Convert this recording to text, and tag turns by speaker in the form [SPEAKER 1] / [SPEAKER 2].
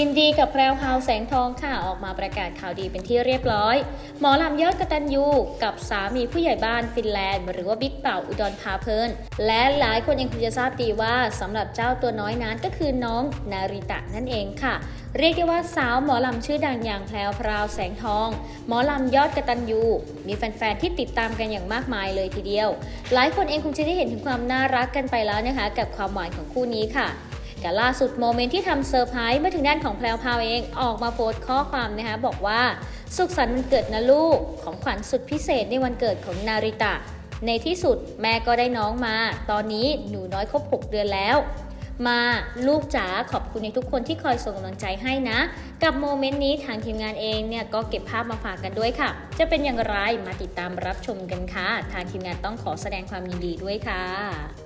[SPEAKER 1] ยินดีกับแพรวพราวแสงทองค่ะออกมาประกาศข่าวดีเป็นที่เรียบร้อย หมอลำยอดกตัญญูกับสามีผู้ใหญ่บ้านฟินแลนด์ หรือว่าบิ๊กเป่าอุดรพาเพลินและหลายคนยังคงจะทราบดีว่าสำหรับเจ้าตัวน้อยนั้นก็คือน้องนาริตะนั่นเองค่ะ เรียกได้ว่าสาวหมอลำชื่อดังอย่างแพรวพราวแสงทอง หมอลำยอดกตัญญูมีแฟนๆที่ติดตามกันอย่างมากมายเลยทีเดียว หลายคนเองคงจะได้เห็นถึงความน่ารักกันไปแล้วนะคะ กับความหวานของคู่นี้ค่ะ แต่ล่าสุดโมเมนต์ที่ทำเซอร์ไพรส์เมื่อถึงด้านของแพรวพาวเองออกมาโพสต์ข้อความนะคะบอกว่า สุขสันต์วันเกิดนะลูกของขวัญสุดพิเศษในวันเกิดของนาริตะ ในที่สุดแม่ก็ได้น้องมา ตอนนี้หนูน้อยครบ 6 เดือนแล้วมาลูกจ๋าขอบคุณในทุกคนที่คอยส่งกำลังใจให้นะ กับโมเมนต์นี้ทางทีมงานเองเนี่ยก็เก็บภาพมาฝากกันด้วยค่ะ จะเป็นอย่างไรมาติดตามรับชมกันค่ะ ทางทีมงานต้องขอแสดงความยินดีด้วยค่ะ